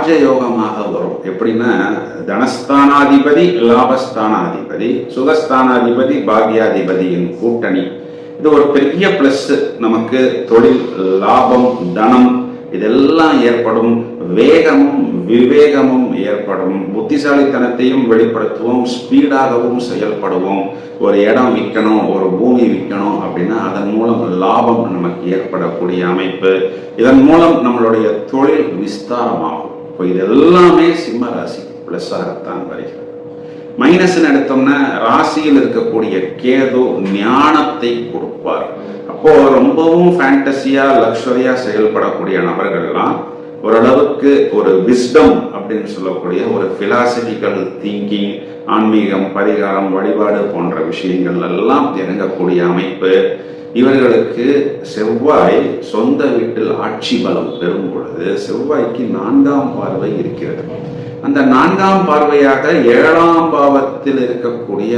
ராஜயோகமாக வரும். எப்படின்னா தனஸ்தானாதிபதி லாபஸ்தானாதிபதி சுகஸ்தானாதிபதி பாக்யாதிபதியின் கூட்டணி. இது ஒரு பெரிய பிளஸ் நமக்கு தொழில் லாபம் தனம் இதெல்லாம் ஏற்படும். வேகமும் விவேகமும் ஏற்படும். புத்திசாலித்தனத்தையும் வெளிப்படுத்துவோம். ஸ்பீடாகவும் செயல்படுவோம். ஒரு இடம் விற்கணும் ஒரு பூமி விற்கணும் அப்படின்னா அதன் மூலம் லாபம் நமக்கு ஏற்படக்கூடிய அமைப்பு. இதன் மூலம் நம்மளுடைய தொழில் விஸ்தாரமாகும். இப்போ இது எல்லாமே சிம்ம ராசி பிளஸ்ஸாகத்தான் வருகிறது மைனஸ்ன்னு எடுத்தோம்னா ராசியில் இருக்கக்கூடிய கேது ஞானத்தை கொடுப்பார். அப்போ ரொம்பவும் ஃபேண்டசியா லக்ஸரியா செயல்படக்கூடிய நபர்கள்லாம் ஓரளவுக்கு ஒரு விஸ்டம் அப்படின்னு சொல்லக்கூடிய ஒரு பிலாசபிக்கல் திங்கிங் ஆன்மீகம் பரிகாரம் வழிபாடு போன்ற விஷயங்கள் எல்லாம் இறங்கக்கூடிய அமைப்பு. இவர்களுக்கு செவ்வாய் சொந்த வீட்டில் ஆட்சி பலம் பெறும் பொழுது செவ்வாய்க்கு நான்காம் பார்வை இருக்கிறது. அந்த நான்காம் பார்வையாக ஏழாம் பாவத்தில் இருக்கக்கூடிய